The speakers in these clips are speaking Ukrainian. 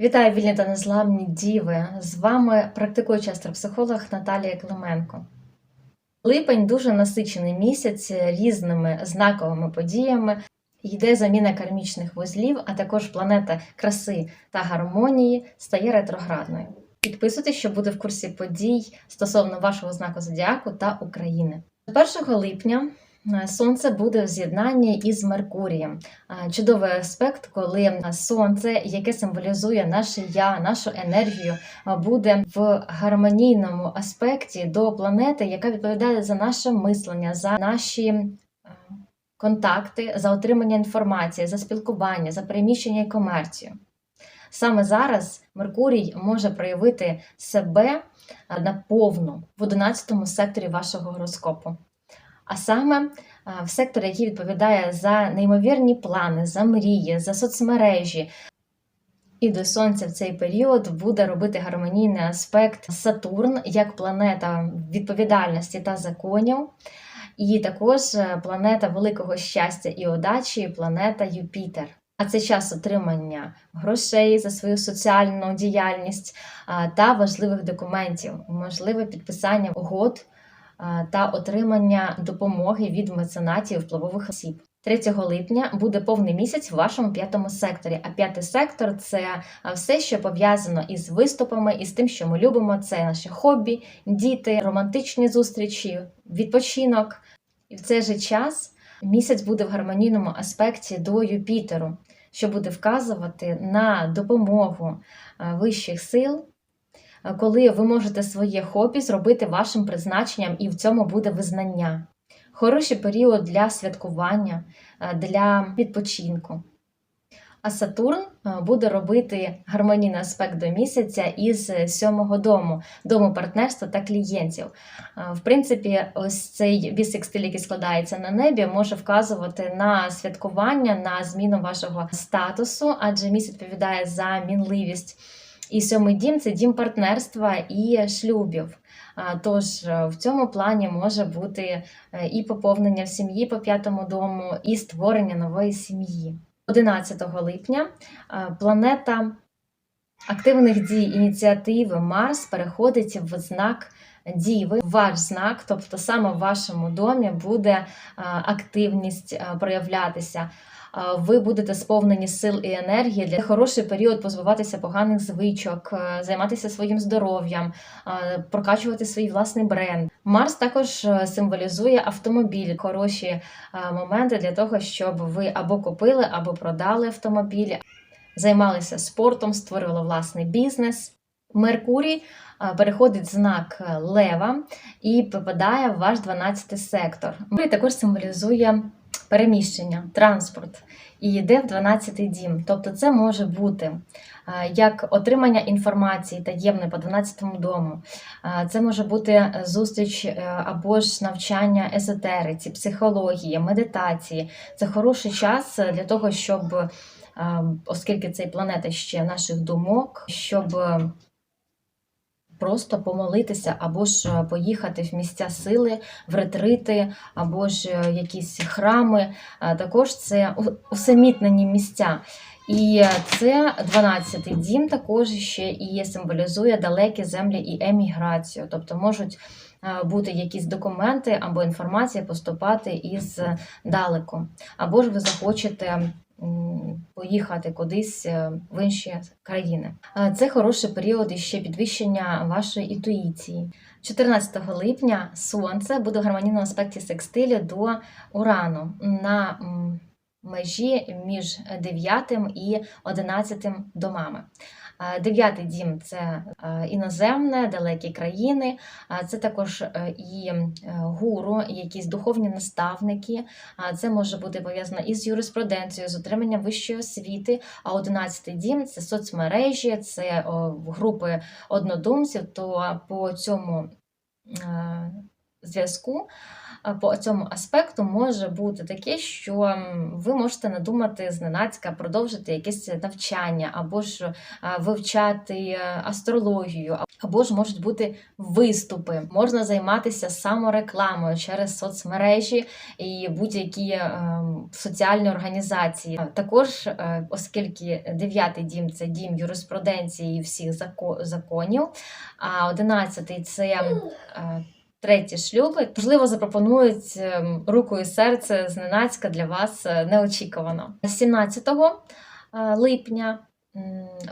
Вітаю вільні та незламні діви! З вами практикуючий астропсихолог Наталія Клименко. Липень дуже насичений місяць різними знаковими подіями. Йде заміна кармічних вузлів, а також планета краси та гармонії стає ретроградною. Підписуйтесь, щоб бути в курсі подій стосовно вашого знаку зодіаку та України. 1 липня Сонце буде в з'єднанні із Меркурієм. Е, Чудовий аспект, коли сонце, яке символізує наше я, нашу енергію, е, буде в гармонійному аспекті до планети, яка відповідає за наше мислення, за наші е, контакти, за отримання інформації, за спілкування, за переміщення і комерцію. Саме зараз Меркурій може проявити себе е, наповну в 11 секторі вашого гороскопу. А саме е, в секторі, який відповідає за неймовірні плани, за мрії, за соцмережі. І до Сонця в цей період буде робити гармонійний аспект Сатурн як планета відповідальності та законів, і також е, планета великого щастя і удачі, планета Юпітер. А це час отримання грошей за свою соціальну діяльність та важливих документів, можливе підписання угод та отримання допомоги від меценатів впливових осіб. 3 липня буде повний місяць в вашому п'ятому секторі. А п'ятий сектор це все, що пов'язано із виступами, із тим, що ми любимо. Це наші хобі, діти, романтичні зустрічі, відпочинок. І в цей же час місяць буде в гармонійному аспекті до Юпітеру, що буде вказувати на допомогу е, вищих сил, е, коли ви можете своє хобі зробити вашим призначенням, і в цьому буде визнання. Хороший період для святкування, е, для відпочинку. А Сатурн е, буде робити гармонійний аспект до місяця із сьомого дому, дому партнерства та клієнтів. Е, В принципі, ось цей бісекстиль, який складається на небі, може вказувати на святкування, на зміну вашого статусу, адже місяць відповідає за мінливість. І сьомий дім це дім партнерства і шлюбів. Тож е, в цьому плані може бути е, і поповнення в сім'ї по п'ятому дому, і створення нової сім'ї. 11 липня е, планета активних дій ініціативи Марс переходить в знак Діви, ваш знак, тобто саме в вашому домі буде активність проявлятися. Ви будете сповнені сил і енергії для хороший період позбуватися поганих звичок, е, займатися своїм здоров'ям, е, прокачувати свій власний бренд. Марс також е, символізує автомобіль, хороші моменти для того, щоб ви або купили, або продали автомобіль, займалися спортом, створили власний бізнес. Меркурій переходить знак Лева і попадає в ваш 12 сектор. Меркурій також символізує переміщення, транспорт і йде в 12-й дім. Тобто це може бути як отримання інформації таємне по 12 дому. Це може бути зустріч е, або ж навчання езотериці, психології, медитації. Це хороший час для того, щоб, оскільки цей планета ще наших думок, щоб е, просто помолитися, або ж е, поїхати в місця сили, в ретрити, або ж е, якісь храми. Також це усамітнені місця. І це 12-й дім також ще і символізує далекі землі і еміграцію. Тобто можуть е, бути якісь документи або інформація поступати із далеку. Або ж ви захочете поїхати кудись е, в інші країни. Е, Це хороший період іще підвищення вашої інтуїції. 14 липня Сонце буде в гармонійному аспекті секстилі до Урану на межі між 9 і 11 домами. Дев'ятий дім це іноземне, далекі країни. Це також е, і е, гуру, якісь духовні наставники. Це може бути пов'язано із юриспруденцією, з отриманням вищої освіти. А 11 дім це соцмережі, це групи однодумців. То по цьому е, зв'язку по цьому аспекту може бути таке, що ви можете надумати зненацька продовжити якесь навчання, або ж вивчати е, астрологію, або ж можуть бути виступи. Можна займатися саморекламою через соцмережі і будь-які ем, соціальні організації. Також, е, оскільки дев'ятий дім це дім юриспруденції і всіх зако- законів, а одинадцятий це е, треті шлюби, можливо, запропонують ем, руку і серце зненацька для вас е, неочікувано. 17 е, липня.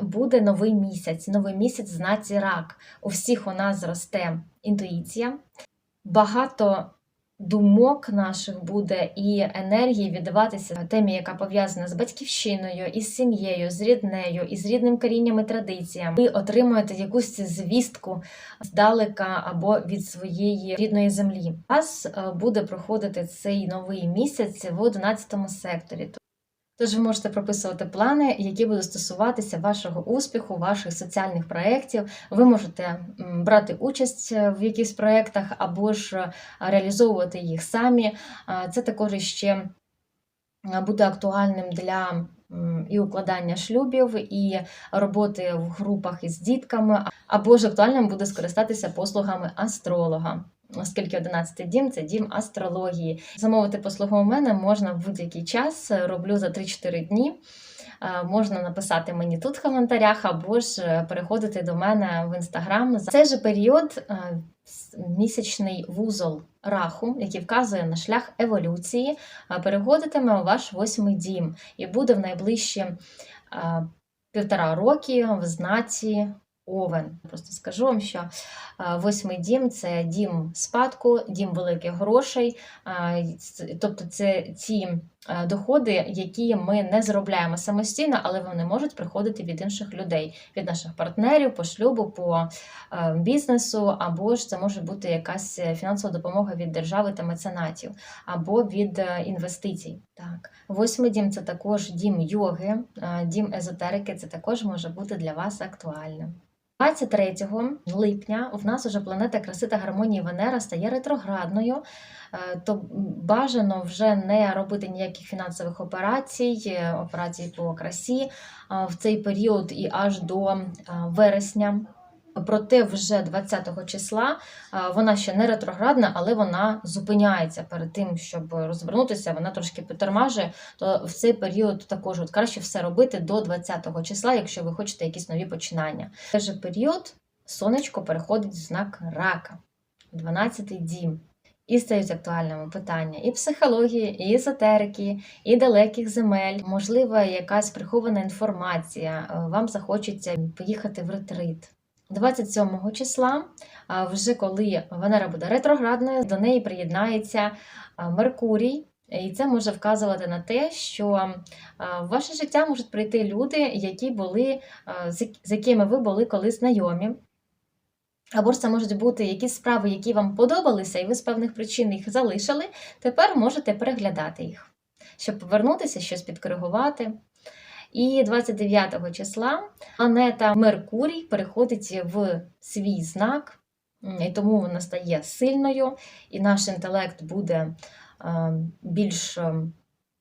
Буде новий місяць, новий місяць знаці рак. У всіх у нас зросте інтуїція, багато думок наших буде і енергії віддаватися темі, яка пов'язана з батьківщиною, із сім'єю, з ріднею, із рідним корінням і традиціями. Ви отримуєте якусь звістку здалека або від своєї рідної землі. У вас е, буде проходити цей новий місяць в 11 секторі. Тож ви можете прописувати плани, які будуть стосуватися вашого успіху, ваших соціальних проєктів. Ви можете брати участь е, в якихось проєктах або ж е, реалізовувати їх самі. Це також ще е, буде актуальним для і укладання шлюбів, і роботи в групах із дітками, або ж актуальним буде скористатися послугами астролога. Оскільки 11 дім це дім астрології. Замовити послугу у мене можна в будь-який час. Роблю за 3-4 дні. Е, Можна написати мені тут в коментарях, або ж е, переходити до мене в інстаграм. За цей же період е, місячний вузол раху, який вказує на шлях еволюції, переходитиме у ваш восьмий дім і буде в найближчі півтора роки в знаці Овен. Просто скажу вам, що восьмий дім це дім спадку, дім великих грошей. Тобто це е, доходи, які ми не заробляємо самостійно, але вони можуть приходити від інших людей, від наших партнерів, по шлюбу, по е, бізнесу, або ж це може бути якась е, фінансова допомога від держави та меценатів, або від е, інвестицій. Так, восьмий дім це також дім йоги, е, дім езотерики. Це також може бути для вас актуальним. 23 липня в нас уже планета краси та гармонії Венера стає ретроградною, е, то бажано вже не робити ніяких фінансових операцій, е, операцій по красі в цей період і аж до вересня. Проте вже 20 числа вона ще не ретроградна, але вона зупиняється перед тим, щоб розвернутися. Вона трошки підтормажує. То в цей період також от краще все робити до 20 числа, якщо ви хочете якісь нові починання. В цей же період сонечко переходить в знак рака, 12-й дім. І стають актуальними питання і психології, і езотерики, і далеких земель. Можливо, якась прихована інформація. Вам захочеться поїхати в ретрит. 27 числа, вже коли Венера буде ретроградною, до неї приєднається Меркурій. І це може вказувати на те, що в ваше життя можуть прийти люди, які були, з якими ви були колись знайомі. Або ж це можуть бути якісь справи, які вам подобалися, і ви з певних причин їх залишили. Тепер можете переглядати їх, щоб повернутися, щось підкоригувати. І 29 числа планета Меркурій переходить в свій знак, і тому вона стає сильною, і наш інтелект буде е, більш е,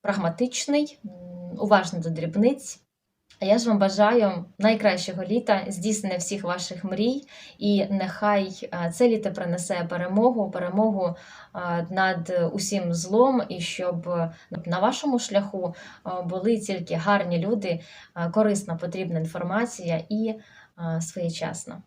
прагматичний, уважний до дрібниць. А я ж вам бажаю найкращого літа, здійснення всіх ваших мрій, і нехай е, це літо принесе перемогу, перемогу е, над усім злом, і щоб е, на вашому шляху були тільки гарні люди, корисна потрібна інформація і своєчасна.